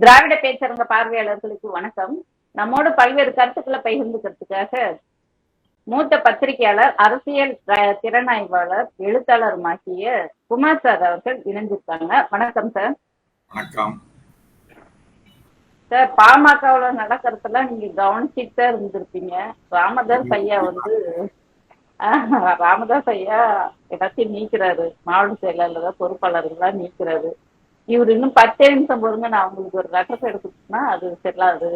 திராவிட பேச்சரங்க பார்வையாளர்களுக்கு வணக்கம். நம்மோடு பல்வேறு கருத்துக்களை பகிர்ந்துக்கிறதுக்காக மூத்த பத்திரிகையாளர் அரசியல் திறனாய்வாளர் எழுத்தாளருமாகிய குமார் சார் அவர்கள் இணைஞ்சிருக்காங்க வணக்கம் சார். வணக்கம். சார் பாமகவுல நடக்கிறதெல்லாம் நீங்க கவனிச்சுட்டு தான் இருந்திருப்பீங்க. ராமதாஸ் ஐயா வந்து ராமதாஸ் ஐயா எல்லாத்தையும் நீக்கிறாரு. மாவட்ட செயலாளர் பொறுப்பாளர்கள்லாம் நீக்கிறாரு. இவர் இன்னும் பத்தே நிமிஷம் பொறுங்க நான் உங்களுக்கு ஒரு லெட்டர் எடுத்துட்டுனா அது செல்லாது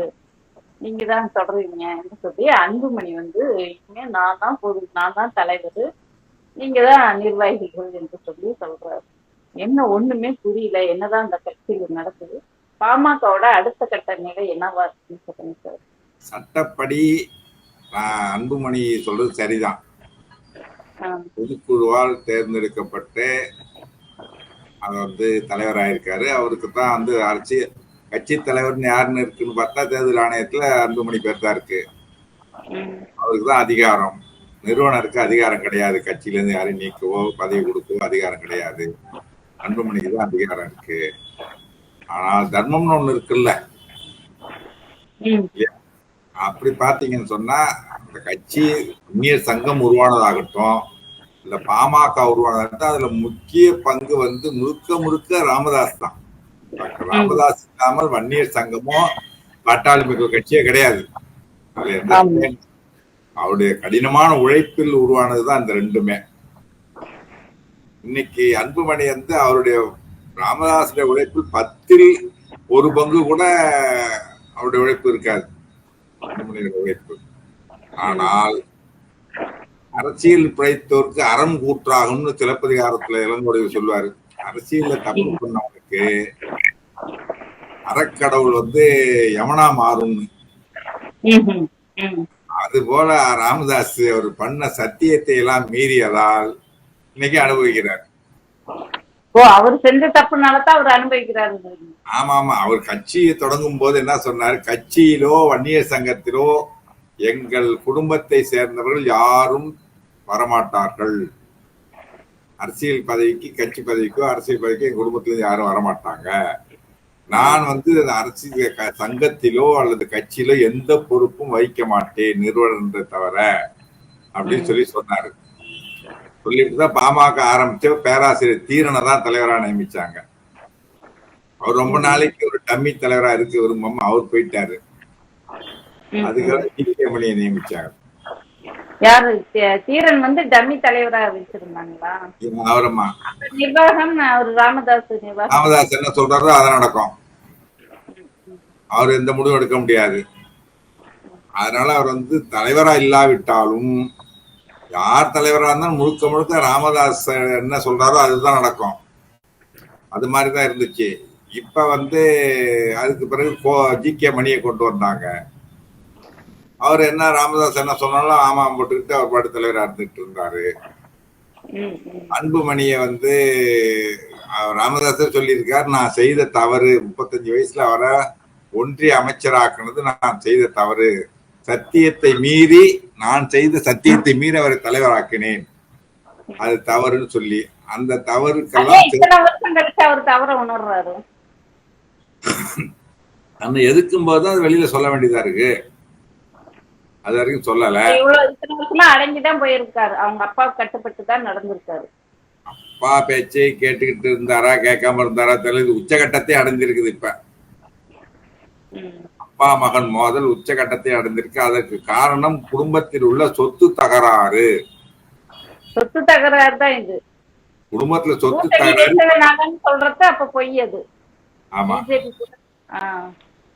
நீங்க தான் தொடருவீங்கன்னு சொல்லி அன்புமணி வந்து இனிமே நான் தான் பொது நான் தான் தலைவர் நீங்க தான் நிர்வாகிகள் என்று சொல்லி சொல்றாரு. என்ன ஒண்ணுமே புரியல என்னதான் இந்த கட்சியில் நடக்குது. பாமகவோட அடுத்த கட்ட நிலை என்னவா இருக்குன்னு சார். சட்டப்படி அன்புமணி சொல்றது சரிதான். பொதுக்குழுவால் தேர்ந்தெடுக்கப்பட்டு அவர் வந்து தலைவராயிருக்காரு. அவருக்கு தான் வந்து அரசியல் கட்சி தலைவர்னு யாருன்னு இருக்குன்னு பார்த்தா தேர்தல் ஆணையத்துல அன்புமணி பேர் தான் இருக்கு. அவருக்கு தான் அதிகாரம். நிறுவனருக்கு அதிகாரம் கிடையாது. கட்சியில இருந்து யாரையும் நீக்கவோ பதவி கொடுக்கவோ அதிகாரம் கிடையாது. அன்புமணிக்கு தான் அதிகாரம் இருக்கு. ஆனால் தர்மம்னு ஒண்ணு இருக்குல்ல. அப்படி பாத்தீங்கன்னு சொன்னா இந்த கட்சி அந்நியர் சங்கம் உருவானதாகட்டும் இல்ல பாமக உருவானதாகட்டும் அதுல முக்கிய பங்கு வந்து முழுக்க முழுக்க ராமதாஸ் தான். ராமதாஸ் இல்லாமல் வன்னியர் சங்கமோ பாட்டாளி மக்கள் கட்சியே கிடையாது. அவருடைய கடினமான உழைப்பில் உருவானதுதான் இந்த ரெண்டுமே. இன்னைக்கு அன்புமணி வந்து அவருடைய ராமதாசுடைய உழைப்பில் பத்தில் ஒரு பங்கு கூட அவருடைய உழைப்பு இருக்காது. அன்புமணியோட உழைப்பு. ஆனால் அரசியல் பிழைத்தோருக்கு அறம் கூற்றாகும்னு சிலப்பதிகாரத்துல இளங்கோடையில் சொல்லுவாரு. அரசியல்ல தப்பு பண்ணவனுக்கு அறக்கடவுள் வந்து யமனா மாறும்னு. அது போல ராமதாஸ் அவர் பண்ண சத்தியத்தை எல்லாம் மீறியதால் இன்னைக்கு அனுபவிக்கிறார். ஓ அவர் செஞ்ச தப்புனால தான் அவர் அனுபவிக்கிறாரு. ஆமா ஆமா அவர் கட்சியை தொடங்கும் போது என்ன சொன்னார்? கட்சியிலோ வன்னியர் சங்கத்திலோ எங்கள் குடும்பத்தை சேர்ந்தவர்கள் யாரும் வரமாட்டார்கள். அரசியல் பதவிக்கு கட்சி பதவிக்கோ அரசியல் பதவிக்கோ எங்க குடும்பத்துல யாரும் வரமாட்டாங்க. நான் வந்து அரசியல் க- சங்கத்திலோ அல்லது கட்சியிலோ எந்த பொறுப்பும் வகிக்க மாட்டேன் நிறுவனத்தை தவிர அப்படின்னு சொல்லி சொன்னாரு. சொல்லிட்டு தான் பாமக ஆரம்பிச்ச பேராசிரியர் தீரனை தான் தலைவராக நியமிச்சாங்க. அவர் ரொம்ப நாளைக்கு ஒரு டம்மி தலைவராக இருக்கு விரும்பாம அவர் போயிட்டாரு. அதுக்காக நியமிச்சாங்க. யாரு? தீரன் வந்து டம்மி தலைவரா வச்சிருந்தாங்களா அவரம்மா. நிர்வாகம் அவர் ராமதாஸ் நிர்வாகம். ராமதாஸ் என்ன சொல்றாரோ அதை நடக்கும். அவர் எந்த முடிவும் எடுக்க முடியாது. அதனால அவர் வந்து தலைவரா இல்லாவிட்டாலும் யார் தலைவரா இருந்தாலும் முழுக்க முழுக்க ராமதாஸ் என்ன சொல்றாரோ அதுதான் நடக்கும். அது மாதிரிதான் இருந்துச்சு. இப்ப வந்து அதுக்கு பிறகு ஜி கே மணியை கொண்டு வந்தாங்க. அவர் என்ன ராமதாஸ் என்ன சொன்னாலும் ஆமாம் போட்டுக்கிட்டு அவர் பாட்டு தலைவரா இருந்துட்டு இருந்தாரு. அன்புமணியை வந்து அவர் ராமதாஸே சொல்லியிருக்கார் நான் செய்த தவறு முப்பத்தஞ்சு வயசுல அவரை ஒன்றிய அமைச்சராக்குனது நான் செய்த தவறு. சத்தியத்தை மீறி நான் செய்த சத்தியத்தை மீறி அவரை தலைவராக்கினேன். அது தவறுன்னு சொல்லி அந்த தவறுக்கெல்லாம் நம்ம எதுக்கும் போது அது வெளியில சொல்ல வேண்டியதா இருக்கு. அது வரைக்கும் சொல்லல. அடங்கிதான் போயிருக்காரு. அவங்க அப்பா கட்டுப்பட்டு தான் நடந்திருக்காரு. அப்பா பேச்சை கேட்டுக்கிட்டு இருந்தாரா கேட்காம இருந்தாரா தெரியல. உச்சகட்டத்தை அடைஞ்சிருக்குது இப்ப. அப்பா மகன் மோதல் உச்சகட்டத்தை அடைந்திருக்கு. அதற்கு காரணம் குடும்பத்தில் உள்ள சொத்து தகராறு. சொத்து தகராறு தான் இது. குடும்பத்துல சொத்து தகராறு. சொல்றது அப்ப பொய் அது. ஆமா.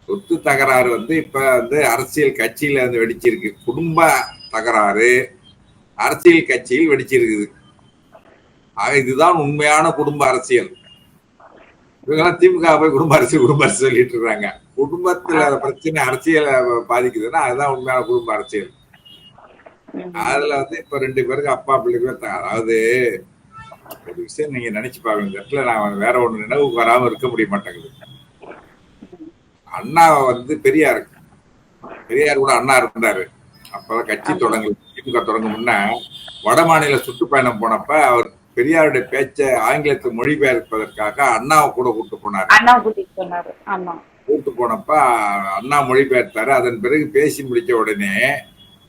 சொத்து தகராறு வந்து இப்ப வந்து அரசியல் கட்சியில வந்து வெடிச்சிருக்கு. குடும்ப தகராறு அரசியல் கட்சியில் வெடிச்சிருக்குது. ஆக இதுதான் உண்மையான குடும்ப அரசியல். இவங்கெல்லாம் திமுக போய் குடும்ப அரசியல் குடும்ப அரசியல் சொல்லிட்டு இருக்காங்க. குடும்பத்துல பிரச்சனை அரசியலை பாதிக்குதுன்னா அதுதான் உண்மையான குடும்ப அரசியல். அதுல வந்து இப்ப ரெண்டு பேருக்கு அப்பா பிள்ளைக்கு அதாவது ஒரு விஷயம் நீங்க நினைச்சு பாருங்க. இந்த இடத்துல நான் வேற ஒண்ணு நினைவுக்கு வராம இருக்க முடிய மாட்டேங்குது. அண்ணா வந்து பெரியார் பெரியார் கூட அண்ணா இருந்தாரு. அப்பதான் கட்சி தொடங்கு திமுக தொடங்க முன்ன வட மாநில சுற்றுப்பயணம் போனப்ப அவர் பெரியாருடைய பேச்சை ஆங்கிலத்தில் மொழிபெயர்ப்பதற்காக அண்ணாவை கூட கூட்டு போனாரு. கூட்டு போனப்ப அண்ணா மொழிபெயர்த்தாரு. அதன் பிறகு பேசி முடிச்ச உடனே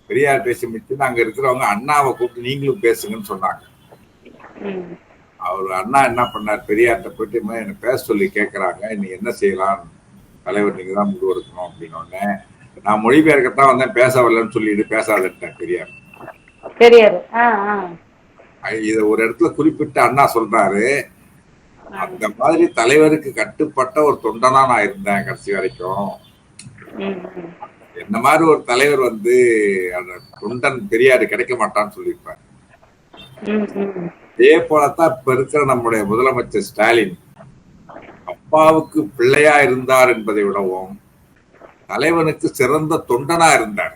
பெரியார் பேசி முடிச்சு அங்க இருக்கிறவங்க அண்ணாவை கூப்பிட்டு நீங்களும் பேசுங்கன்னு சொன்னாங்க. அவர் அண்ணா என்ன பண்ணார்? பெரியார்ட்ட போயிட்டு "அம்மா, என்னை பேச சொல்லி கேட்கறாங்க நீ என்ன செய்யலாம்? தலைவர் நீங்க தான் முடிவு எடுக்கணும் அப்படின்னு உடனே நான் மொழிபெயர்க்கத்தான் வந்தேன் பேச வரலன்னு சொல்லிட்டு பேசாதட்டேன் பெரியார். பெரியாரு. இத ஒரு இடத்துல குறிப்பிட்டு அண்ணா சொல்றாரு. அந்த மாதிரி தலைவருக்கு கட்டுப்பட்ட ஒரு தொண்டனா நான் இருந்தேன் கடைசி வரைக்கும். என்ன மாதிரி ஒரு தலைவர் வந்து அந்த தொண்டன் பெரியாரு கிடைக்க மாட்டான்னு சொல்லியிருப்பார். இதே போலத்தான் இப்ப இருக்கிற நம்முடைய முதலமைச்சர் ஸ்டாலின். அப்பாவுக்கு பிள்ளையா இருந்தார் என்பதை விடவும் தலைவனுக்கு சிறந்த தொண்டனா இருந்தார்.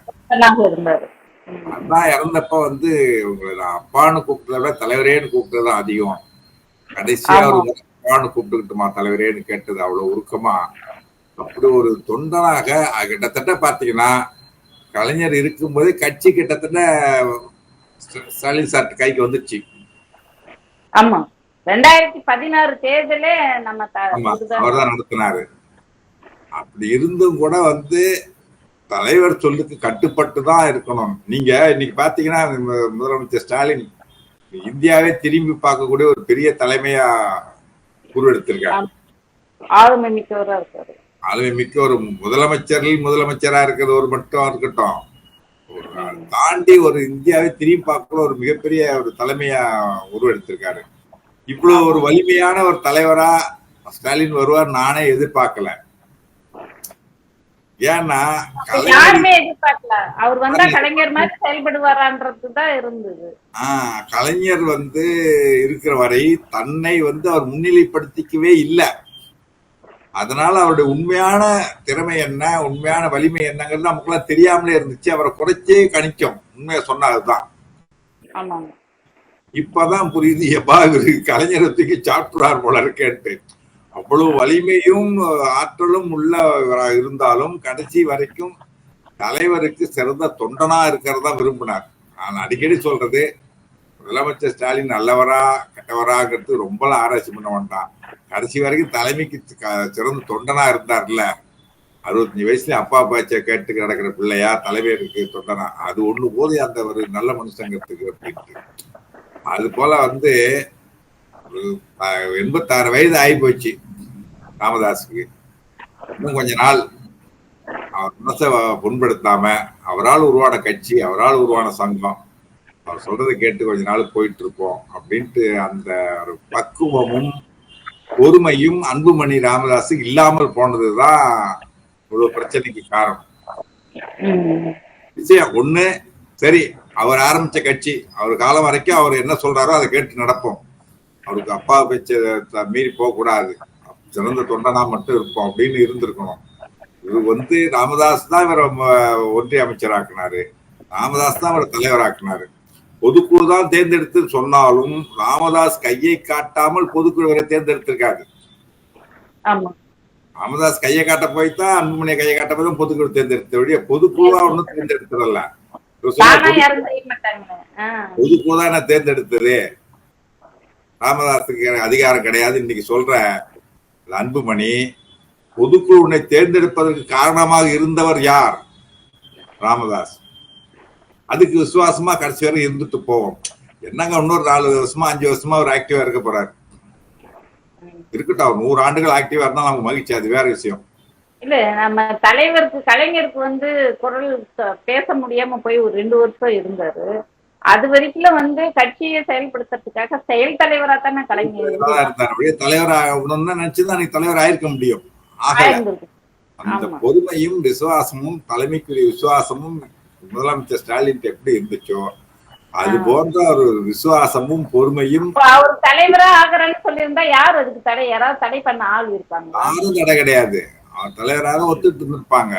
அண்ணா இறந்தப்ப வந்து உங்களை நான் அப்பான்னு கூப்பிட்டதை விட தலைவரேன்னு கூப்பிட்டது அதிகம். கடைசியா ஒரு அப்பான்னு கூப்பிட்டுக்கிட்டுமா தலைவரேன்னு கேட்டது அவ்வளவு உருக்கமா. அப்படி ஒரு தொண்டனாக கிட்டத்தட்ட பாத்தீங்கன்னா கலைஞர் இருக்கும்போது கட்சி கிட்டத்தட்ட ஸ்ட- ஸ்டாலின் சார் கைக்கு வந்துச்சு ஆமா. ரெண்டாயிரத்தி பதினாறு தேர்தலே நம்ம. அவர்தான் நடத்தினாரு. அப்படி இருந்தும் கூட வந்து தலைவர் சொல்லுக்கு கட்டுப்பட்டு தான் இருக்கணும். நீங்க இன்னைக்கு பாத்தீங்கன்னா முதலமைச்சர் ஸ்டாலின் இந்தியாவே திரும்பி பார்க்கக்கூடிய ஒரு பெரிய தலைமையா உருவெடுத்திருக்காரு. ஆளுமை மிக்கவரா இருக்காரு. ஆளுமை மிக்க ஒரு முதலமைச்சரில் முதலமைச்சரா இருக்கிறது ஒரு மட்டும் இருக்கட்டும். ஒரு தாண்டி ஒரு இந்தியாவை திரும்பி பார்க்கற ஒரு மிகப்பெரிய ஒரு தலைமையா உருவெடுத்திருக்காரு. இவ்வளவு ஒரு வலிமையான ஒரு தலைவரா ஸ்டாலின் வருவார் நானே எதிர்பார்க்கல. ஏன்னா யாருமே எதிர்பார்க்கல. அவர் வந்தா கலைஞர் மாதிரி செயல்படுவாரான்றது தான் இருந்தது. ஆஹ் கலைஞர் வந்து இருக்கிற வரை தன்னை வந்து அவர் முன்னிலைப்படுத்திக்கவே இல்லை. அதனால அவருடைய உண்மையான திறமை என்ன உண்மையான வலிமை என்னங்கிறது நமக்குலாம் தெரியாமலே இருந்துச்சு. அவரை குறைச்சே கணிக்கும். உண்மையை சொன்னா அதுதான் ஆமாங்க. இப்பதான் புரியுது எப்பா இவரு கலைஞரை தூக்கி சாப்பிடுறார் போல இருக்கேன்ட்டு. அவ்வளவு வலிமையும் ஆற்றலும் உள்ளவராக இருந்தாலும் கடைசி வரைக்கும் தலைவருக்கு சிறந்த தொண்டனா இருக்கிறதா விரும்பினார். நான் அடிக்கடி சொல்றது முதலமைச்சர் ஸ்டாலின் நல்லவரா கெட்டவராங்கிறது ரொம்ப ஆராய்ச்சி பண்ண வேண்டாம் கடைசி வரைக்கும் தலைமைக்கு க- சிறந்த தொண்டனா இருந்தார்ல. அறுபத்தஞ்சு வயசுல அப்பா பாய்ச்ச கேட்டு கிடக்கிற பிள்ளையா தலைவருக்கு தொண்டனா. அது ஒண்ணு போது அந்த ஒரு நல்ல மனுஷங்கிறதுக்கு அப்படின்ட்டு. அது போல வந்து எண்பத்தாறு வயது ஆகி போச்சு ராமதாஸுக்கு இன்னும் கொஞ்ச நாள் அவர் மனசை புண்படுத்தாம அவரால் உருவான கட்சி அவரால் உருவான சங்கம் அவர் சொல்றதை கேட்டு கொஞ்ச நாள் போயிட்டு இருப்போம் அப்படின்ட்டு அந்த ஒரு பக்குவமும் பொறுமையும் அன்புமணி ராமதாஸ் இல்லாமல் போனதுதான் இவ்வளவு பிரச்சனைக்கு காரணம் ம். விஷயம் ஒண்ணு சரி அவர் ஆரம்பிச்ச கட்சி அவர் காலம் வரைக்கும் அவர் என்ன சொல்றாரோ அதை கேட்டு நடப்போம். அவருக்கு அப்பா பேச்ச மீறி போக கூடாது சிறந்த தொண்டனா மட்டும் இருப்போம் அப்படின்னு இருந்திருக்கணும். இது வந்து ராமதாஸ் தான் இவரை ஒன்றிய அமைச்சராக்குனாரு. ராமதாஸ் தான் அவரை தலைவராக்குனாரு. பொதுக்குழு தான் தேர்ந்தெடுத்து சொன்னாலும் ராமதாஸ் கையை காட்டாமல் பொதுக்குழு இவரை தேர்ந்தெடுத்திருக்காரு. ராமதாஸ் கையை காட்ட போய் தான் அன்புமணியை கையை காட்ட போய் தான் பொதுக்குழு தேர்ந்தெடுத்த வழிய பொதுக்குழுவா ஒன்றும் தேர்ந்தெடுத்ததல்ல. தான் என்ன தேர்ந்தெடுத்தது. ராமதாஸுக்கு அதிகாரம் கிடையாது. இன்னைக்கு சொல்ற அன்புமணி பொதுக்குழு உன்னை தேர்ந்தெடுப்பதற்கு காரணமாக இருந்தவர் யார்? ராமதாஸ். அதுக்கு விசுவாசமா கடைசி வரை இருந்துட்டு போவோம். என்னங்க இன்னொரு நாலு வருஷமா அஞ்சு வருஷமா அவர் ஆக்டிவா இருக்க போறாரு? இருக்கட்டும் நூறு ஆண்டுகள் ஆக்டிவா இருந்தா நமக்கு மகிழ்ச்சி. அது வேற விஷயம். இல்ல நம்ம தலைவருக்கு கலைஞருக்கு வந்து குரல் பேச முடியாம போய் ஒரு ரெண்டு வருஷம் இருந்தாரு. அது வரைக்கும் வந்து கட்சியை செயல்படுத்துறதுக்காக செயல் தலைவரா தானே கலைஞர் தலைவர் ஆகணும்னு தான் நினைச்சுதான் அன்னைக்கு தலைவர் ஆயிருக்க முடியும். அந்த. பொறுமையும் விசுவாசமும் தலைமைக்குரிய விசுவாசமும் முதலமைச்சர் ஸ்டாலின் எப்படி இருந்துச்சோ அது போன்ற ஒரு விசுவாசமும் பொறுமையும் அவர் தலைவரா ஆகுறேன்னு சொல்லியிருந்தா யார் அதுக்கு தடை? யாராவது தடை பண்ண ஆள் இருக்காங்களா? யாரும் தடை கிடையாது. தலைவராக ஒத்துட்டு இருந்திருப்பாங்க.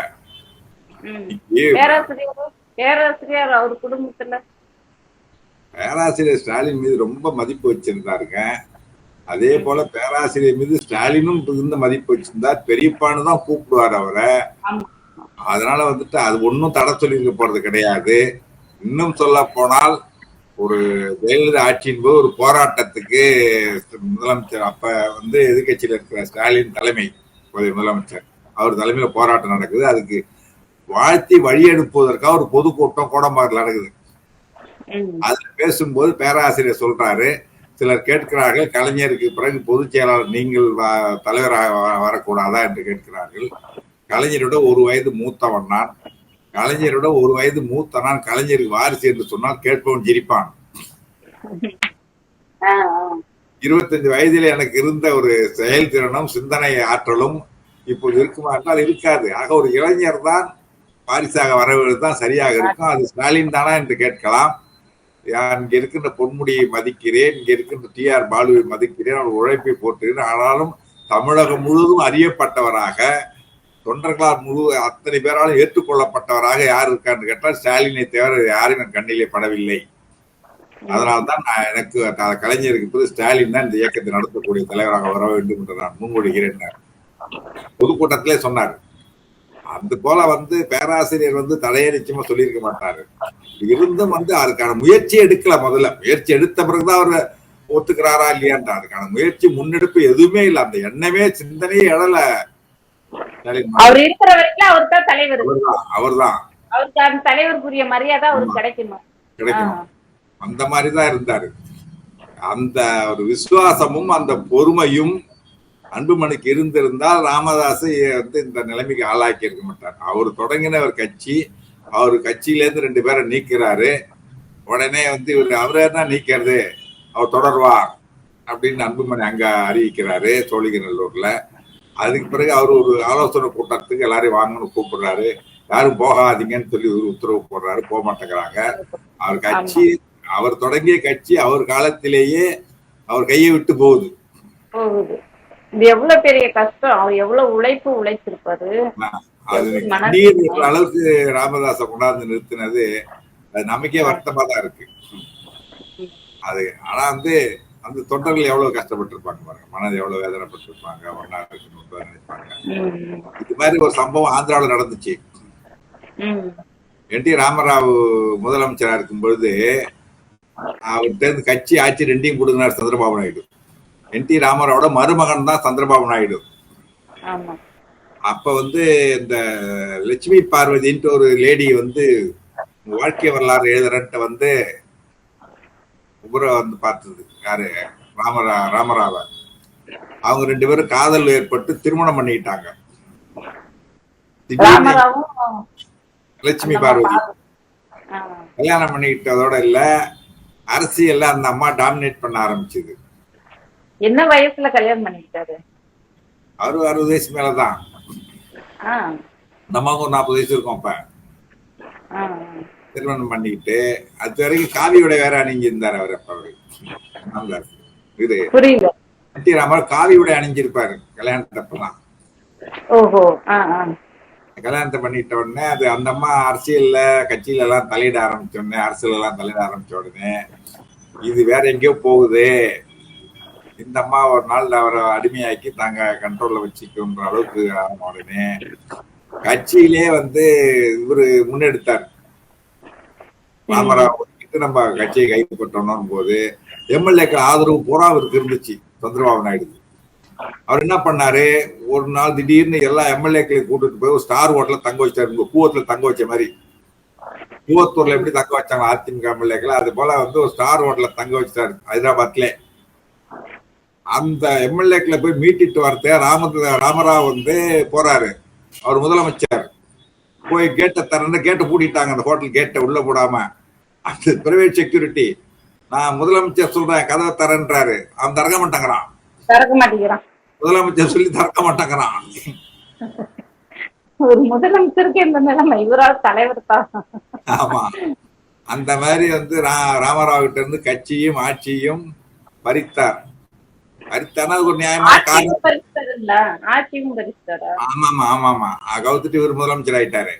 பேராசிரியர்? பேராசிரியர் அவர் குடும்பத்துல? பேராசிரியர் ஸ்டாலின் மீது ரொம்ப மதிப்பு வச்சிருந்தாருங்க. அதே போல பேராசிரியர் மீது ஸ்டாலினும் இருந்த மதிப்பு வச்சிருந்தார். பெரியப்பான்னு தான் கூப்பிடுவார் அவரை. அதனால வந்துட்டு அது ஒன்றும் தடை சொல்லியிருக்க போறது கிடையாது. இன்னும் சொல்ல போனால் ஒரு ஜெயலலிதா ஆட்சியின் போது ஒரு போராட்டத்துக்கு முதலமைச்சர் அப்ப வந்து எதிர்க்கட்சியில் இருக்கிற ஸ்டாலின் தலைமை. இப்போதைய முதலமைச்சர். அவர் தலைமையில போராட்டம் நடக்குது. அதுக்கு வாழ்த்தி வழி அனுப்புவதற்காக ஒரு பொதுக்கூட்டம் கோடம்பாக்கல நடக்குது. அதுல பேசும்போது பேராசிரியர் சொல்றாரு சிலர் கேட்கிறார்கள் கலைஞருக்கு பிறகு பொதுச் செயலாளர் நீங்கள் தலைவராக வரக்கூடாதா? என்று கேட்கிறார்கள். கலைஞரோட ஒரு வயது மூத்தவன் நான். கலைஞரோட ஒரு வயது மூத்த நான். கலைஞருக்கு வாரிசு என்று சொன்னால் கேட்பவன் சிரிப்பான். இருபத்தஞ்சு வயதில் எனக்கு இருந்த ஒரு செயல்திறனும் சிந்தனை ஆற்றலும் இப்போது இருக்குமா என்றால் இருக்காது. ஆக ஒரு இளைஞர் தான் வாரிசாக வரவது தான் சரியாக இருக்கும். அது ஸ்டாலின் தானா என்று கேட்கலாம். இங்கே இருக்கின்ற பொன்முடியை மதிக்கிறேன். இங்கே இருக்கின்ற டி ஆர் பாலுவை மதிக்கிறேன். அவர் உழைப்பை போட்டுகிறேன் ஆனாலும் தமிழகம் முழுவதும் அறியப்பட்டவராக தொண்டர்களால் முழு அத்தனை பேராலும் ஏற்றுக்கொள்ளப்பட்டவராக யார் இருக்கான்னு கேட்டால் ஸ்டாலினை தவிர யாரும் என் கண்ணிலே படவில்லை. அதனால்தான் நான் எனக்கு கலைஞருக்கு பிறகு ஸ்டாலின் தான் இந்த இயக்கத்தை நடத்தக்கூடிய தலைவராக வர வேண்டும் என்று நான் முன்மொழிகிறேன் பொதுக்கூட்டத்திலே சொன்னார். அது போல வந்து பேராசிரியர் வந்து தடையே நிச்சயமா சொல்லியிருக்க மாட்டாரு. இருந்தும் வந்து அதுக்கான முயற்சி எடுக்கல முதல்ல. முயற்சி எடுத்த பிறகுதான் அவர் ஒத்துக்கிறாரா இல்லையான்றா அதுக்கான முயற்சி முன்னெடுப்பு எதுவுமே இல்லை. அந்த எண்ணமே சிந்தனையே எழல. ஸ்டாலின் அவர் இருக்கிற வரைக்கும் அவர் தான் தலைவர். அவர்தான். அவருக்கு அந்த தலைவருக்குரிய மரியாதை அவருக்கு கிடைக்கணும் கிடைக்கணும் அந்த மாதிரிதான் இருந்தாரு. அந்த ஒரு விசுவாசமும் அந்த பொறுமையும் அன்புமணிக்கு இருந்திருந்தால் ராமதாஸ் வந்து இந்த நிலைமைக்கு ஆளாக்கி இருக்க மாட்டார். அவர் தொடங்கின ஒரு கட்சி அவர் கட்சியிலேருந்து ரெண்டு பேரை நீக்கிறாரு. உடனே வந்து இவர் அவரே தான் நீக்கிறது? அவர் தொடர்வா? அப்படின்னு அன்புமணி அங்க அறிவிக்கிறாரு சோழிங்கநல்லூர்ல. அதுக்கு பிறகு அவர் ஒரு ஆலோசனை கூட்டத்துக்கு எல்லாரையும் வாங்கணும்னு கூப்பிடுறாரு. யாரும் போகாதீங்கன்னு சொல்லி ஒரு உத்தரவு போடுறாரு. போக மாட்டேங்கிறாங்க அவர் கட்சி அவர் தொடங்கிய கட்சி அவர் காலத்திலேயே அவர் கையை விட்டு போகுது. இது எவ்வளவு பெரிய கஷ்டம். அவர் எவ்வளவு உழைப்பு விடுற அளவுக்கு ராமதாஸை கொண்டாந்து நிறுத்தினது அது நமக்கே வருத்தமா தான் இருக்கு. அது ஆனா வந்து அந்த தொண்டர்கள் எவ்வளவு கஷ்டப்பட்டிருப்பாங்க பாருங்க. மனது எவ்வளவு வேதனைப்பட்டிருப்பாங்க. ஒன்னா நினைப்பாங்க. இது மாதிரி ஒரு சம்பவம் ஆந்திராவில் நடந்துச்சு. என் டி ராமராவ் முதலமைச்சரா இருக்கும் பொழுது அவர்கிட்ட இருந்து கட்சி ஆட்சி ரெண்டையும் கொடுங்கினார் சந்திரபாபு நாயுடு. என் டி ராமராவோட மருமகன் தான் சந்திரபாபு நாயுடு. அப்ப வந்து இந்த லட்சுமி பார்வதின்ட்டு ஒரு லேடி வந்து வாழ்க்கை வரலாறு எழுதுறன்ட்டு வந்து உபர வந்து பார்த்தது. யாரு? ராமரா ராமராவ. அவங்க ரெண்டு பேரும் காதல் ஏற்பட்டு திருமணம் பண்ணிக்கிட்டாங்க லட்சுமி பார்வதி. கல்யாணம் பண்ணிக்கிட்டதோட இல்ல. அரசியல்ல அந்த அம்மா டாமினேட் பண்ண ஆரம்பிச்சது. என்ன வயசுல கல்யாணம் பண்ணிக்கிட்டாரு? அவரு அறுபது வயசு மேலதான். நமக்கு ஒரு நாற்பது வயசு இருக்கும் அப்ப. திருமணம் பண்ணிக்கிட்டு அது வரைக்கும் காவியோட வேற அணிஞ்சிருந்தார் அவர் அப்ப. இது புரியல என் டி ராமராவ் காவியோட அணிஞ்சிருப்பாரு கல்யாணத்தப்பெல்லாம். ஓஹோ கல்யாணத்தை பண்ணிட்ட உடனே அது அந்த அம்மா அரசியல்ல கட்சியில எல்லாம் தலையிட ஆரம்பிச்ச உடனே அரசியல் எல்லாம் தலையிட ஆரம்பிச்ச உடனே இது வேற எங்கேயோ போகுது. இந்த அம்மா ஒரு நாள் அவரை அடிமையாக்கி தாங்க கண்ட்ரோல்ல வச்சுக்கின்ற அளவுக்கு ஆன உடனே கட்சியிலே வந்து இவரு முன்னெடுத்தார். ராமராவ் கிட்ட நம்ம கட்சியை கைப்பற்றணும் போது எம்எல்ஏக்கள் ஆதரவு பூரா அவருக்கு இருந்துச்சு. சந்திரபாபு நாயுடு அவர் என்ன பண்ணாரு? ஒரு நாள் திடீர்னு எல்லா எம்எல்ஏக்களையும் கூட்டிட்டு போய் ஒரு ஸ்டார் ஹோட்டல்ல தங்க வச்சாரு. உங்க கூவத்துல தங்க வச்ச மாதிரி. கூவத்தூர்ல எப்படி தங்க வச்சாங்க? அதிமுக எம்எல்ஏக்களை. அது போல வந்து ஒரு ஸ்டார் ஹோட்டல்ல தங்க வச்சாரு ஹைதராபாத்ல. அந்த எம்எல்ஏக்களை போய் மீட்டிட்டு வரத்த ராம ராமராவ் வந்து போறாரு. அவர் முதலமைச்சர். போய் கேட்டை திறந்து கேட்டை பூட்டிட்டாங்க. அந்த ஹோட்டல் கேட்டை உள்ள போடாம. அந்த பிரைவேட் செக்யூரிட்டி நான் முதலமைச்சர் சொல்றேன் கதவை தரேன்றாரு அவன் திறக்க மாட்டேங்கிறான். திறக்க மாட்டேங்கிறான். முதலமைச்சர் சொல்லி திறக்க மாட்டேங்கிறான். ஒரு முதலமைச்சருக்கு இந்த நிலைமை இவரால் தலைவர் தான். ஆமா. அந்த மாதிரி வந்து ராமராவ் கிட்ட இருந்து கட்சியும் ஆட்சியும் பறித்தார். பறித்தானா அது ஒரு நியாயமான காரணம். ஆமாமா ஆமாமா. கவுத்துட்டு இவர் முதலமைச்சர் ஆயிட்டாரு.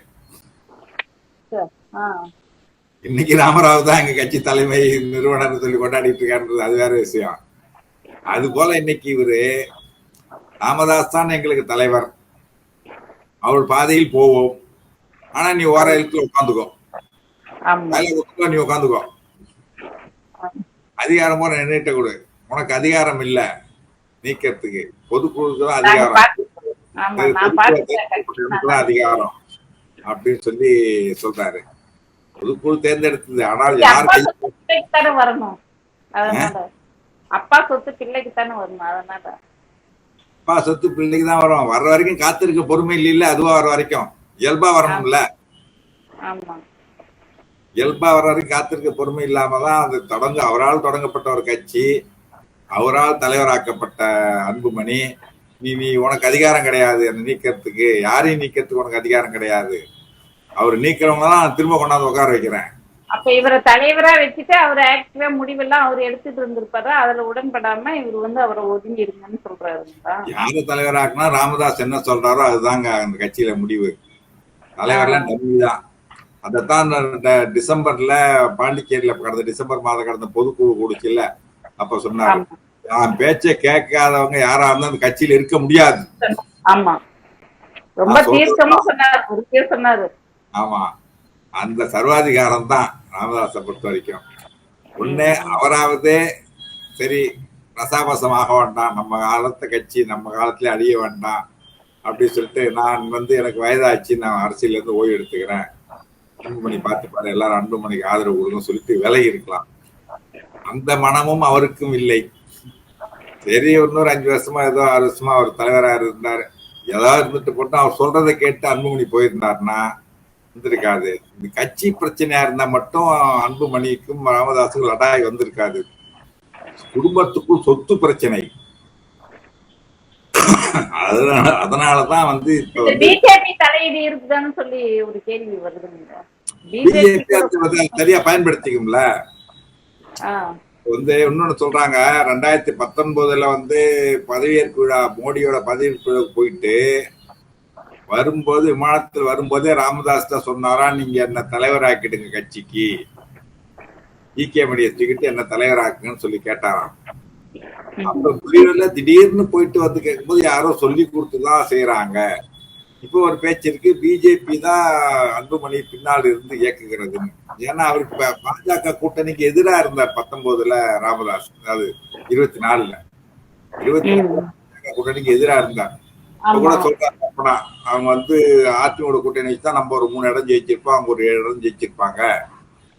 இன்னைக்கு ராமராவ் தான் எங்க கட்சி தலைமை நிறுவனர் சொல்லி கொண்டாடிட்டு இருக்காருன்றது அது வேற விஷயம். அது போல இன்னைக்கு இவரு ராமதாஸ் தான் எங்களுக்கு தலைவர். அவள் பாதையில் போவோம். ஆனா நீ ஓர எழுத்துல உட்காந்துக்கோ. நீ உட்காந்துக்கோ. அதிகாரமோ நின்றுட்ட கொடு. உனக்கு அதிகாரம் இல்ல. நீக்கிறதுக்கு. பொதுக்குழுக்கு தான் அதிகாரம். அதிகாரம் அப்படின்னு சொல்லி சொல்றாரு. பொதுக்குழு தேர்ந்தெடுத்தது. ஆனால் யார் வரணும். அப்பா சொத்து பிள்ளைக்கு தானே வரணும் அதனால. அப்பா சொத்து பிள்ளைக்கு தான் வரும். வர்ற வரைக்கும் காத்திருக்க பொறுமை இல்ல அதுவா வர வரைக்கும். இயல்பா வரணும்ல. ஆமா. இயல்பா வர வரைக்கும் காத்திருக்க பொறுமை இல்லாம தான் அது தொடங்க அவரால் தொடங்கப்பட்ட ஒரு கட்சி அவரால் தலைவராக்கப்பட்ட அன்புமணி. நீ நீ உனக்கு அதிகாரம் கிடையாது அந்த நீக்கிறதுக்கு. யாரையும் நீக்கிறதுக்கு உனக்கு அதிகாரம் கிடையாது. அவர் நீக்கிறவங்க தான் திரும்ப கொண்டாந்து உட்கார வைக்கிறேன். அப்ப இவரை தலைவரா வச்சுட்டு அவர் ஆக்டிவா முடிவெல்லாம் அவர் எடுத்துட்டு இருந்திருப்பாரா? அதுல உடன்படாம இவர் வந்து அவரை ஒதுங்கிடுங்கன்னு சொல்றாருங்களா? யாரு தலைவராக்குனா ராமதாஸ் என்ன சொல்றாரோ அதுதாங்க அந்த கட்சியில முடிவு. தலைவர்லாம் டம்மி தான். அதைத்தான் டிசம்பர்ல பாண்டிச்சேரியில கடந்த டிசம்பர் மாதம் கடந்த பொதுக்குழு கூடுச்சுல்ல அப்ப சொன்னாரு. நான் பேச்சை கேட்காதவங்க யாரா இருந்தாலும் அந்த கட்சியில இருக்க முடியாது. ஆமா. ரொம்ப தீர்க்கமா சொன்னாரு. ஆமா. அந்த சர்வாதிகாரம் தான் ராமதாசை பொறுத்த வரைக்கும் ஒன்று அவராவது சரி ரசாபசமாக வேண்டாம் நம்ம காலத்து கட்சி நம்ம காலத்துல அழிய வேண்டாம் அப்படின்னு சொல்லிட்டு நான் வந்து எனக்கு வயதாச்சு நான் அரசியல்ல இருந்து ஓய்வு எடுத்துக்கிறேன். அன்புமணி பார்த்து பாரு எல்லாரும் அன்புமணிக்கு ஆதரவு கொடுங்க சொல்லிட்டு விலகி இருக்கலாம். அந்த மனமும் அவருக்கும் இல்லை. சரி இன்னொரு அஞ்சு வருஷமா ஏதோ ஆறு வருஷமா அவர் தலைவராக இருந்தார். ஏதாவது இருந்துட்டு போட்டு அவர் சொல்றதை கேட்டு அன்புமணி போயிருந்தாருன்னா இருந்திருக்காது இந்த கட்சி பிரச்சனையா இருந்தா மட்டும் அன்புமணிக்கும் ராமதாஸுக்கும் லடாய் வந்திருக்காது. குடும்பத்துக்கும் சொத்து பிரச்சனை. அதனால அதனாலதான் வந்து இப்ப இந்த வந்து பிஜேபி தலையீடு இருக்குதான்னு சொல்லி ஒரு கேள்வி வருதுங்க பிஜேபி பிஜேபி சரியா பயன்படுத்திக்கும்ல? வந்து இன்னொன்னு சொல்றாங்க ரெண்டாயிரத்தி பத்தொன்பதுல வந்து பதவியேற்பு விழா மோடியோட பதவியேற்பு விழாவுக்கு போயிட்டு வரும்போது விமானத்தில் வரும்போதே ராமதாஸ் தான் சொன்னாரா நீங்க என்ன தலைவராக்கிடுங்க கட்சிக்கு. ஈகே மணியை தூக்கிட்டு என்ன தலைவராக்குங்கன்னு சொல்லி கேட்டாராம். அப்ப புரியல திடீர்னு போயிட்டு வந்து கேட்கும்போது யாரோ சொல்லி கொடுத்துதான் செய்யறாங்க இப்போ ஒரு பேச்சு இருக்கு. பிஜேபி தான் அன்புமணி பின்னால் இருந்து இயக்குகிறதுன்னு. ஏன்னா அவர் பாஜக கூட்டணிக்கு எதிரா இருந்தார் பத்தொன்பதுல ராமதாஸ். அதாவது இருபத்தி நாலுல. இருபத்தி நாலு கூட்டணிக்கு எதிரா இருந்தார். கூட ஆமா. சொல்றாங்க அப்பனா அவங்க வந்து அதிமுக கூட்டணி தான் நம்ம ஒரு மூணு இடம் ஜெயிச்சிருப்போம் அவங்க ஒரு ஏழு இடம் ஜெயிச்சிருப்பாங்க.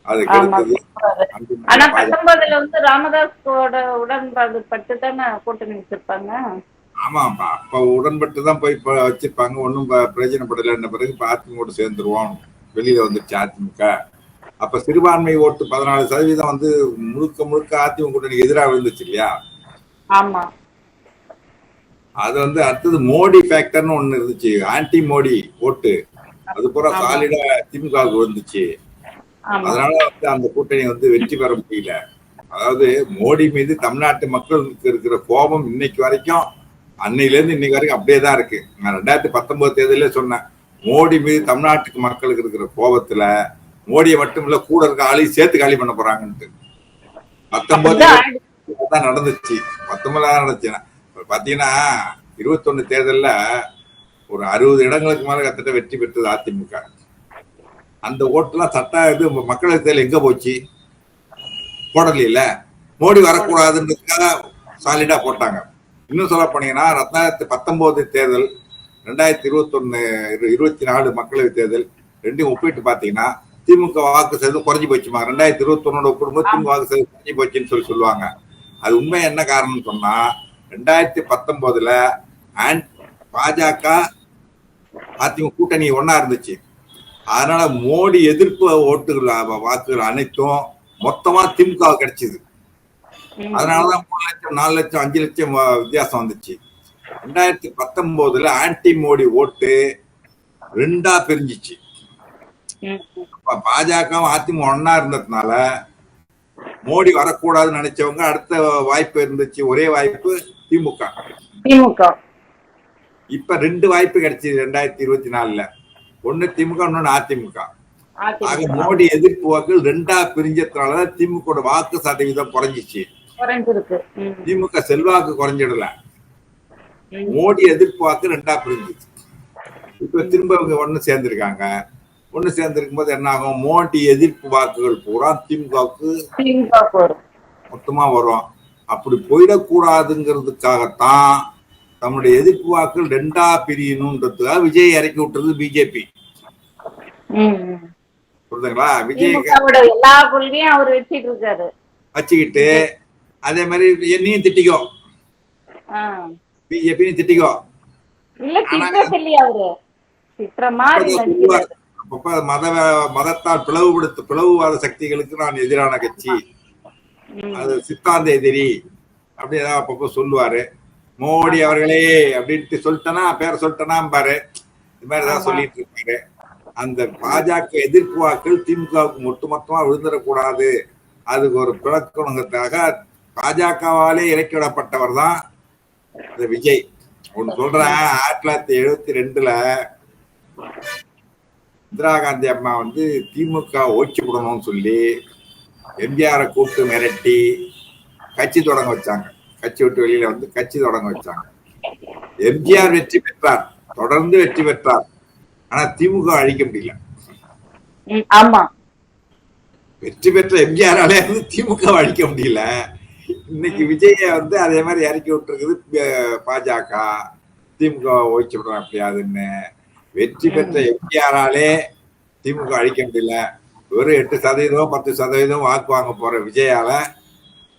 அதுக்கு ஆமா அடுத்தது சொல்றாரு. அன்புமணி ஆனா பத்தொன்பதுல வந்து ராமதாஸோட உடன்பாடு பட்டு தானே கூட்டணி வச்சிருப்பாங்க? ஆமாப்பா அப்ப உடன்பட்டு தான் போய் வச்சிருப்பாங்க. ஒன்றும் பிரயோஜனப்படலைன்ன பிறகு இப்ப அதிமுக சேர்ந்துருவோம். வெளியில வந்துருச்சு அதிமுக. அப்ப சிறுபான்மை ஓட்டு பதினாலு சதவீதம் வந்து முழுக்க முழுக்க அதிமுக கூட்டணிக்கு எதிராக விழுந்துச்சு இல்லையா? ஆமா. அது வந்து அடுத்தது மோடி ஃபேக்டர்னு ஒண்ணு இருந்துச்சு. ஆன்டி மோடி ஓட்டு அது பூரா. சாலிடா திமுகவுக்கு வந்துச்சு. அதனால வந்து அந்த கூட்டணி வந்து வெற்றி பெற முடியல. அதாவது மோடி மீது தமிழ்நாட்டு மக்களுக்கு இருக்கிற கோபம் இன்னைக்கு வரைக்கும் அன்னையில இருந்து இன்னைக்கு வரைக்கும் அப்படியே தான் இருக்கு. நான் ரெண்டாயிரத்தி பத்தொன்பது தேர்தலே சொன்னேன். மோடி மீது தமிழ்நாட்டுக்கு மக்களுக்கு இருக்கிற கோபத்துல மோடியை மட்டும் இல்ல கூட இருக்க ஆளையும் சேர்த்து காலி பண்ண போறாங்கன்ட்டு. பத்தொன்பது. தான் நடந்துச்சு. பத்தொன்பதாயிரம் நடந்துச்சு. இப்ப பாத்தீங்கன்னா இருபத்தொன்னு தேர்தல்ல ஒரு அறுபது இடங்களுக்கு மேல கத்திட்ட வெற்றி பெற்றது அதிமுக. அந்த ஓட்டுலாம் சட்டா இது மக்களவை தேர்தல் எங்க போச்சு? போடலையில. மோடி வரக்கூடாதுன்றதுக்காக சாலிடா போட்டாங்க. இன்னும் சொல்ல போனீங்கன்னா ரெண்டாயிரத்தி பத்தொன்பது தேர்தல் ரெண்டாயிரத்தி இருபத்தொன்னு இருபத்தி நாலு மக்களவை தேர்தல் ரெண்டையும் ஒப்பிட்டு பாத்தீங்கன்னா திமுக வாக்கு சதவீதம் குறைஞ்சி போச்சுமா? ரெண்டாயிரத்தி இருபத்தொன்னோட ஒப்பிடும்போது திமுக வாக்கு சதவீதம் குறைஞ்சி போச்சுன்னு சொல்லி சொல்லுவாங்க. அது உண்மை என்ன காரணம்னு சொன்னா ரெண்டாயிரத்தி பத்தொன்பதுல பாஜக அதிமுக கூட்டணி ஒண்ணா இருந்துச்சு. அதனால மோடி எதிர்ப்பு ஓட்டுகள் வாக்குகள் அனைத்தும் மொத்தமா திமுக கிடைச்சது. அதனாலதான் மூணு லட்சம் நாலு லட்சம் அஞ்சு லட்சம் வித்தியாசம் வந்துச்சு. ரெண்டாயிரத்தி பத்தொன்பதுல ஆன்டி மோடி ஓட்டு ரெண்டா பிரிஞ்சிச்சு. பாஜகவும் அதிமுக ஒண்ணா இருந்ததுனால மோடி வரக்கூடாதுன்னு நினைச்சவங்க அடுத்த வாய்ப்பு இருந்துச்சு. ஒரே வாய்ப்பு திமுக. திமுக. இப்ப ரெண்டு வாய்ப்பு கிடைச்சது ரெண்டாயிரத்தி இருபத்தி நாலுல. ஒண்ணு திமுக இன்னொன்னு அதிமுக. ஆக மோடி எதிர்ப்பு வாக்குகள் ரெண்டா பிரிஞ்சதுனாலதான் திமுக வாக்கு சதவீதம் குறைஞ்சிச்சு. திமுக செல்வாக்கு குறைஞ்சிடல. மோடி எதிர்ப்பு வாக்கு ரெண்டா பிரிஞ்சிச்சு. இப்ப திரும்ப இவங்க ஒண்ணு சேர்ந்திருக்காங்க. ஒண்ணு சேர்ந்திருக்கும் போது என்ன ஆகும் மோடி எதிர்ப்பு வாக்குகள் பூரா திமுகவுக்கு மொத்தமா வரும். அப்படி போயிடக்கூடாதுங்கிறதுக்காகத்தான் தம்முடைய எதிர்ப்பு வாக்குகள் ரெண்டா பிரியணுன்றதுக்காக விஜய் இறக்கி விட்டுறது பிஜேபி. புரியுதுங்களா? விஜய் திமுகவோட எல்லா கொள்கையும் அவர் வச்சிட்டு இருக்காரு. வச்சுக்கிட்டு அதே மாதிரி என்னையும் திட்டிக்கோ. பிஜேபியும் திட்டிக்கோ. மத மதத்தால் பிளவுபடுத்த பிளவுவாத சக்திகளுக்கு நான் எதிரான கட்சி. அது சித்தாந்த எதிரி. அப்படி ஏதாவது அப்பப்போ சொல்லுவாரு. மோடி அவர்களே அப்படின்ட்டு சொல்லிட்டேனா பேரை சொல்லிட்டேனா பாரு. இது மாதிரி ஆமா. சொல்லிட்டு இருப்பாரு. அந்த பாஜக எதிர்ப்பு வாக்கள் திமுகவுக்கு ஒட்டுமொத்தமா விழுந்துடக்கூடாது. அதுக்கு ஒரு பிளக்கணுங்கிறதுக்காக பாஜகவாலே இறக்கி விடப்பட்டவர் தான் இந்த விஜய். ஒன்னு சொல்றேன் ஆயிரத்தி தொள்ளாயிரத்தி எழுபத்தி ரெண்டுல இந்திரா காந்தி அம்மா வந்து திமுக ஓய்ச்சி விடணும்னு சொல்லி எம்ஜிஆரை கூப்பிட்டு மிரட்டி கட்சி தொடங்க வச்சாங்க. கட்சி விட்டு வெளியில வந்து கட்சி தொடங்க வச்சாங்க. எம்ஜிஆர் வெற்றி பெற்றார். தொடர்ந்து வெற்றி பெற்றார். ஆனா திமுக அழிக்க முடியல. வெற்றி பெற்ற எம்ஜிஆராலே வந்து திமுக அழிக்க முடியல. இன்னைக்கு விஜய வந்து அதே மாதிரி இறக்கி விட்டுருக்குது பாஜக. திமுக ஓய்ச்சி விடுறோம் எப்படியாதுன்னு வெற்றி பெற்ற எம்ஜிஆராலே திமுக அழிக்க முடியல. வெறும் எட்டு சதவீதம் பத்து சதவீதம் வாக்கு வாங்க போற விஜயால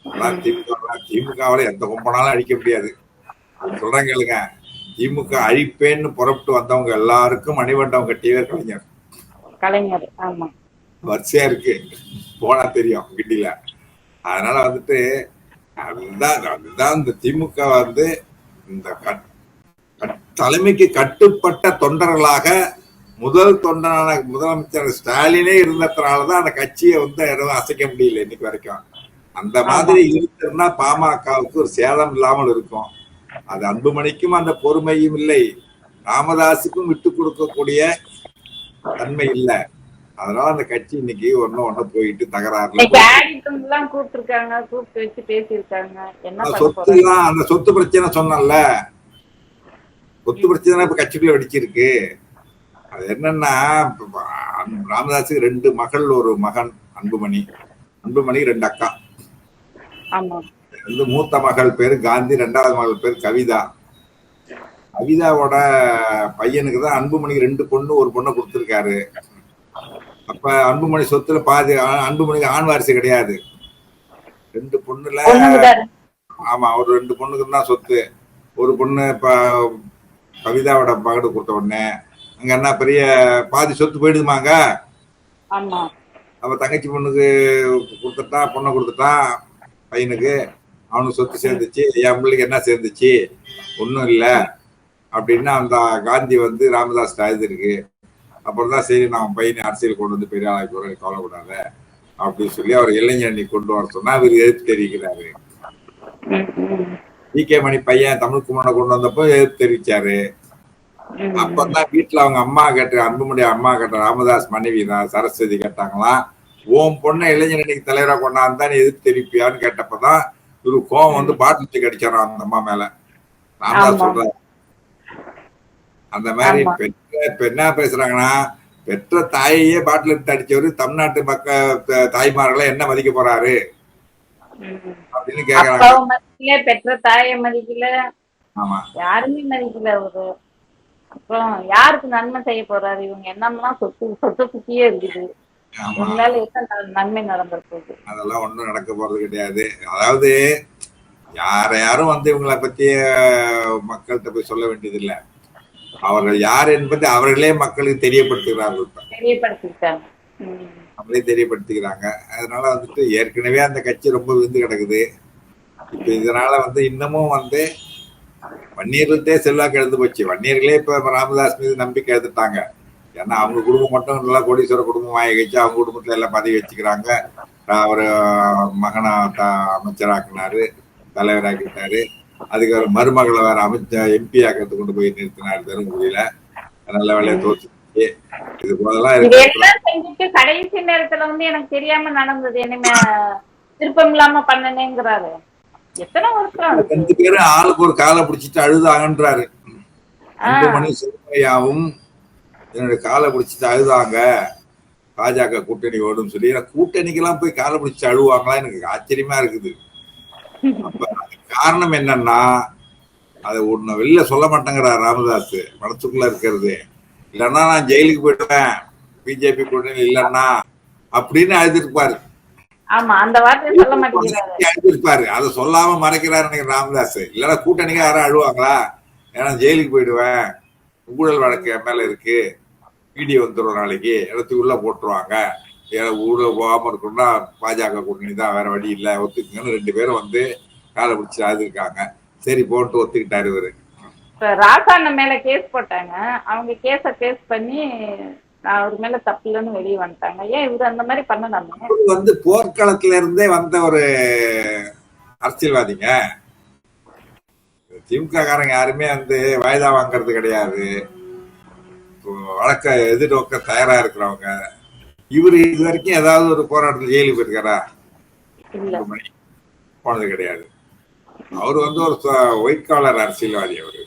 அதான் திமுக திமுகவால எந்த கும்பனாலும் அழிக்க முடியாது. சொல்றேன் கேளுங்க. திமுக அழிப்பேன்னு புறப்பட்டு வந்தவங்க எல்லாருக்கும் மணிமண்டபம் கட்டியவர் கலைஞர். கலைஞர் ஆமா. வரிசையா இருக்கு. போனா தெரியும் கிட்டில அதனால வந்துட்டு அதுதான் அதுதான் இந்த திமுக வந்து இந்த தலைமைக்கு கட்டுப்பட்ட தொண்டர்களாக முதல் தொண்டனான முதலமைச்சர் ஸ்டாலினே இருந்ததுனாலதான் அந்த கட்சியை வந்து எதுவும் அசைக்க முடியல இன்னைக்கு வரைக்கும். அந்த மாதிரி இருந்திருந்தா பாமகவுக்கு ஒரு சேதம் இல்லாமல் இருக்கும். அது அன்புமணிக்கும் அந்த பொறுமையும் இல்லை. ராமதாஸுக்கும் விட்டு கொடுக்கக்கூடிய தன்மை இல்லை. அதனால அந்த கட்சி இன்னைக்கு ஒன்னும் ஒண்ணு போயிட்டு பண்ண சொத்து எல்லாம் அந்த சொத்து பிரச்சனை சொன்னேன்ல. சொத்து பிரச்சனை இப்ப கட்சிக்குள்ள வெடிச்சிருக்கு. அது என்னன்னா ராமதாஸுக்கு ரெண்டு மகள் ஒரு மகன் அன்புமணி. அன்புமணிக்கு ரெண்டு அக்கா. வந்து மூத்த மகள் பேரு காந்தி ரெண்டாவது மகள் பேர் கவிதா. கவிதாவோட பையனுக்கு தான் அன்புமணிக்கு ரெண்டு பொண்ணு ஒரு பொண்ணை கொடுத்துருக்காரு. அப்ப அன்புமணி சொத்துல பாதி அன்புமணிக்கு ஆண் வாரிசு கிடையாது. ரெண்டு பொண்ணுல ஆமா ஒரு ரெண்டு பொண்ணுக்கு தான் சொத்து. ஒரு பொண்ணு இப்ப கவிதாவோட மகனுக்கு கொடுத்த உடனே அங்க என்ன பெரிய பாதி சொத்து போயிடுமாங்க அவ தங்கச்சி பொண்ணுக்கு கொடுத்துட்டா பொண்ணை கொடுத்துட்டான் பையனுக்கு அவனுக்கு சொத்து சேர்ந்துச்சு என் பிள்ளைக்கு என்ன சேர்ந்துச்சு? ஒன்றும் இல்லை. அப்படின்னா அந்த காந்தி வந்து ராமதாஸ் எழுதிருக்கு அப்புறம் தான் சரி நான் பையனை அரசியல் கொண்டு வந்து பெரிய ஆளாக்கி போறேன் கவலைப்படாத அப்படின்னு சொல்லி அவர் இளைஞரணி கொண்டு வர சொன்னா அவர் எதிர்ப்பு தெரிவிக்கிறாரு. வி கே மணி பையன் தமிழ் குமரனை கொண்டு வந்தப்போ எதிர்ப்பு தெரிவிச்சாரு. அப்பதான் வீட்டுல அவங்க அம்மா கேட்ட அன்புமணி அம்மா கேட்ட ராமதாஸ் மனைவி தான் சரஸ்வதி கேட்டாங்களாம் உன் பொண்ணை இளைஞரணிக்கு தலைவரா கொண்டாந்தா நீ எதிர்ப்பு தெரிவிப்பியான்னு கேட்டப்பதான் ஒரு கோவம் வந்து பாட்டில் தூக்கி அடிச்சாராம் அந்த அம்மா மேல? ராமதாஸ் ஆமா. சொல்றாரு. அந்த மாதிரி. பெற்ற இப்ப என்ன பேசுறாங்கன்னா பெற்ற தாயையே பாட்டில் எடுத்து அடிச்சவரு தமிழ்நாட்டு மக்க தாய்மார்களை என்ன மதிக்க போறாரு. அப்படின்னு கேக்குறாங்க. பெற்ற தாயை மதிக்கல. ஆமா. யாருமே மதிக்கல அவரு. அப்புறம் யாருக்கு நன்மை செய்ய போறாரு? இவங்க என்னம்லாம் சொத்து சொத்து சுத்தியே இருக்குது. ஆமா. இவங்களால என்ன நன்மை நடந்துற போகுது? அதெல்லாம் ஒண்ணும் நடக்க போறது கிடையாது. அதாவது யார யாரும் வந்து இவங்களை பத்தி மக்கள்கிட்ட போய் சொல்ல வேண்டியதில்லை. அவர்கள் யார் என்பதை அவர்களே மக்களுக்கு தெரியப்படுத்துகிறார்கள் ம். அவங்களே தெரியப்படுத்திக்கிறாங்க. அதனால வந்துட்டு ஏற்கனவே அந்த கட்சி ரொம்ப விழுந்து கிடக்குது. இப்ப இதனால வந்து இன்னமும் வந்து வன்னியர்கள்ட்டே செல்வாக்கு எழுந்து போச்சு. வன்னியர்களே இப்ப ராமதாஸ் மீது நம்பிக்கை எழுந்துட்டாங்க ஏன்னா அவங்க குடும்பம் மட்டும் நல்லா கோடீஸ்வர குடும்பம் வாங்கி வச்சு அவங்க குடும்பத்துல எல்லாம் பதவி வச்சுக்கிறாங்க. அவர் மகனா அமைச்சராக்குனாரு தலைவராக்கிட்டாரு. அதுக்கு ஒரு மருமகளை வேற அமைச்ச எம்பி ஆக்கிறதுக்கு கொண்டு போய் நிறுத்தினாரு தருமபுரியில. நல்ல வேலையை தோச்சு இது போதெல்லாம் இது இருக்கு. கடைசி நேரத்துல வந்து எனக்கு தெரியாம நடந்தது. இனிமே விருப்பம் இல்லாம பண்ணனேங்கிறாரு? ரெண்டு பேரும் ஆளுக்கு ஒரு காலை பிடிச்சிட்டு அழுதாங்கன்றாரு. அன்புமணி சிறுமையாவும் என்னோட காலை பிடிச்சிட்டு அழுதாங்க. பாஜக கூட்டணி ஓடும் சொல்லி. நான் கூட்டணிக்கெல்லாம் போய் காலை பிடிச்சி அழுவாங்களா? எனக்கு ஆச்சரியமா இருக்குது. அப்ப காரணம் என்னன்னா அதை ஒண்ணு வெளில சொல்ல மாட்டேங்கிறார் ராமதாஸ். மனசுக்குள்ள இருக்கிறது. இல்லைன்னா நான் ஜெயிலுக்கு போயிடுவேன். பிஜேபி கூட்டணி இல்லைன்னா அப்படின்னு அழுதுருப்பாரு ஆமா அந்த வார்த்தையை சொல்ல மாட்டேங்கிறாரு. அதை சொல்லாம மறைக்கிறாரு ராமதாஸ் இல்லைன்னா கூட்டணிக்கு யாரும் அழுவாங்களா? ஏன்னா ஜெயிலுக்கு போயிடுவேன். ஊழல் வழக்கு என் மேல இருக்கு. பிடி வந்துடும் நாளைக்கு. இடத்துக்குள்ள போட்டுருவாங்க. ஏன்னா ஊழல் போகாம இருக்கணும்னா பாஜக கூட்டணி தான் வேற வழி இல்லை. ஒத்துக்குங்கன்னு ரெண்டு பேரும் வந்து காலை பிடிச்சி அழுதுருக்காங்க. சரி போட்டு ஒத்துக்கிட்டாரு இவரு. ராசாண்ண மேல கேஸ் போட்டாங்க. அவங்க கேஸ கேஸ் பண்ணி நான் அவர் மேல தப்பு இல்லைன்னு வெளியே வந்துட்டாங்க. ஏன் இவரு அந்த மாதிரி பண்ணலாமே? வந்து போர்க்களத்துல இருந்தே வந்த ஒரு அரசியல்வாதிங்க. திமுக காரங்க யாருமே வந்து வாய்தா வாங்குறது கிடையாது. இப்போ வழக்க எதிர்நோக்க தயாரா இருக்கிறவங்க. இவரு இது வரைக்கும் ஏதாவது ஒரு போராட்டத்தில் ஜெயிலுக்கு போயிருக்காரா? போனது கிடையாது. அவர் வந்து ஒரு ஒயிட் காலர் அரசியல்வாதி அவரு.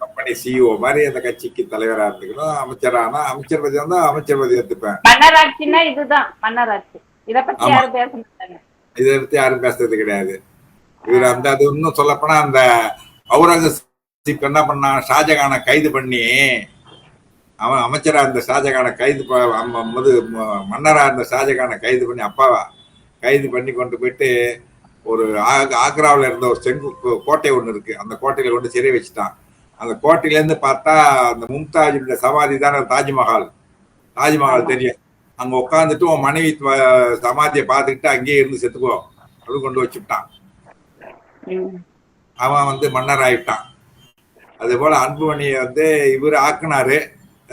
கம்பெனி சிஇஓ மாதிரி அந்த கட்சிக்கு தலைவரா இருந்துக்கணும் அமைச்சரானா அமைச்சர் பதவி வந்தா அமைச்சர் பதவி எடுத்துப்பேன் மன்னராட்சின்னா இதுதான் மன்னராட்சி. இத பத்தி. யாரும் பேச மாட்டாங்க. இதை பத்தி யாரும் பேசுறது கிடையாது. இவர் அந்த அது இன்னும் சொல்லப்போனா அந்த அவுரங்கசீப் என்ன பண்ணான் ஷாஜகானை கைது பண்ணி அவன் அமைச்சரா இருந்த ஷாஜகானை கைது மன்னரா இருந்த ஷாஜகானை கைது பண்ணி அப்பாவா கைது பண்ணி கொண்டு போயிட்டு ஒரு ஆக்ராவுல இருந்த ஒரு செங்கு கோட்டை ஒண்ணு இருக்கு. அந்த கோட்டையில கொண்டு சிறை வச்சுட்டான். அந்த கோட்டையில இருந்து பார்த்தா அந்த மும்தாஜுடைய சமாதி தானே தாஜ்மஹால். தாஜ்மஹால் தெரியும். அங்க உட்காந்துட்டு உன் மனைவி சமாதியை பார்த்துக்கிட்டு அங்கேயே இருந்து செத்துக்கோ. அப்படி கொண்டு வச்சுட்டான். அவன் வந்து மன்னர் ஆயிட்டான். அதே போல அன்புமணியை வந்து இவர் ஆக்குனாரு.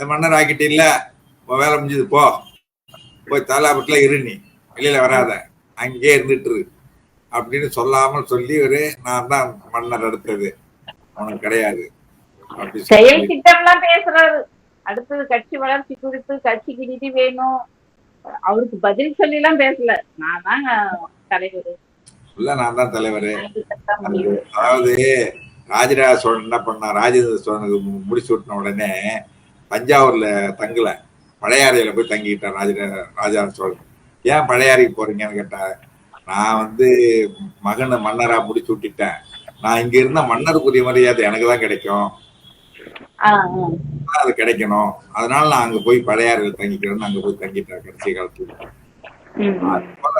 மன்னர் ஆக்கிட்டு இல்ல. வேலை முடிஞ்சது போ. போய் தாலாபட்டில் இரு நீ. வெளியில வராத. அங்கேயே இருந்துட்டு இரு. அப்படின்னு சொல்லாமல் சொல்லி இவரு நான் தான் மன்னர் அடுத்தது. உனக்கு கிடையாது. செயல் திட்டம்லாம் பேசுறாரு. அடுத்தது கட்சி வளர்ச்சி குறித்து கட்சிக்கு நிதி வேணும். அவருக்கு பதில் சொல்லி எல்லாம் பேசல. நான் தான் தலைவர். இல்ல நான் தான் தலைவர். அதாவது ராஜராஜ சோழன் என்ன பண்ணா ராஜேந்திர சோழனுக்கு முடிச்சு விட்டின உடனே தஞ்சாவூர்ல தங்கல. பழையாறையில போய் தங்கிட்டான் ராஜராஜ ராஜராஜ சோழன். ஏன் பழையாறைக்கு போறீங்கன்னு கேட்டா நான் வந்து மகனை மன்னரா முடிச்சு விட்டுட்டேன். நான் இங்க இருந்த மன்னருக்குரிய மரியாதை எனக்கு தான் கிடைக்கும். அது கிடைக்கணும். அதனால நான் அங்க போய் பழையாறையில் தங்கிக்கிறேன்னு அங்க போய் தங்கிட்டேன் கடைசி காலத்துல.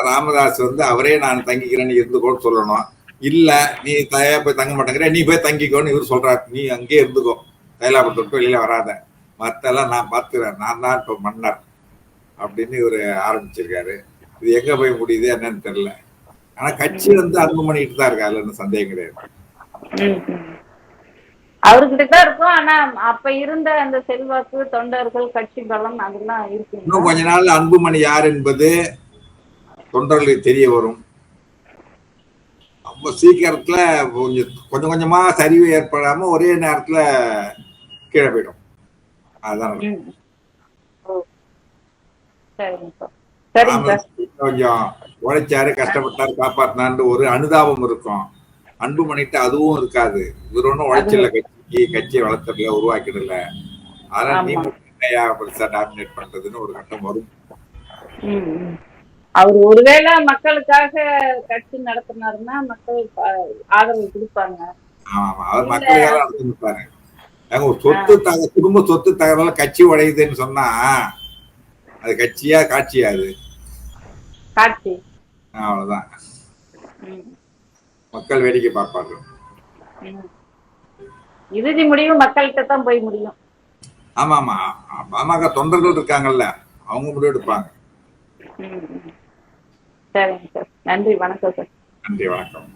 ராமதாஸ் வந்து அவரே நான் தங்கிக்கிறேன்னு இருந்துக்கோன்னு சொல்லணும். இல்ல நீ தயா போய் தங்க மாட்டேங்கிற நீ போய் தங்கிக்கோன்னு இவர் சொல்றாரு. நீ அங்கேயே இருந்துக்கோ. தைலாபுரத்தை விட்டு வெளியில வராத. மத்தெல்லாம் நான் பார்த்துக்கிறேன் நான் தான் இப்போ மன்னர் அப்படின்னு இவர் ஆரம்பிச்சிருக்காரு. இது எங்க போய் முடியுது என்னன்னு தெரியல. ஆனா கட்சி வந்து அன்பு பண்ணிட்டு தான் இருக்கா அதுல சந்தேகம் கிடையாது. அவர்கிட்ட தான் இருக்கும் ஆனா அப்ப இருந்த அந்த செல்வாக்கு தொண்டர்கள் கட்சி பலம் அதெல்லாம் இன்னும் இருக்கு கொஞ்ச நாள் அன்புமணி யார் என்பது தொண்டர்களுக்கு தெரிய வரும். ரொம்ப சீக்கிரத்துல கொஞ்சம் கொஞ்சம் கொஞ்சமா சரிவு ஏற்படாம ஒரே நேரத்துல கீழே போயிடும். அதுதான். சரிங்க சார். சரிங்க சார். கொஞ்சம் உழைச்சாரு கஷ்டப்பட்டாரு காப்பாத்தினான்னு ஒரு அனுதாபம் இருக்கும். அன்புமணிட்டு அதுவும் இருக்காது. இவர் ஒன்றும் உழைச்சல கட்சிக்கு கட்சியை வளர்த்தல உருவாக்கிடல. அதனால ஆமா. நீ மட்டும் என்னையா பெருசா டாமினேட் பண்றதுன்னு ஒரு கட்டம் வரும். அவர் ஒருவேளை மக்களுக்காக கட்சி நடத்தினாருன்னா மக்கள் ஆதரவு கொடுப்பாங்க. ஆமா அவர் மக்களுக்காக ஒரு சொத்து தக குடும்ப சொத்து தகவல கட்சி உடையுதுன்னு சொன்னா அது கட்சியா காட்சியா அது? காட்சி. அவ்வளவுதான். மக்கள் வேடிக்கை பார்ப்பாங்க. ம். இறுதி முடிவு மக்கள்கிட்ட தான் போய் முடியும். ஆமா ஆமா. பாமக தொண்டர்கள் இருக்காங்கல்ல அவங்க முடிவு எடுப்பாங்க. ம், ம். சரிங்க சார். நன்றி. வணக்கம் சார். நன்றி வணக்கம்.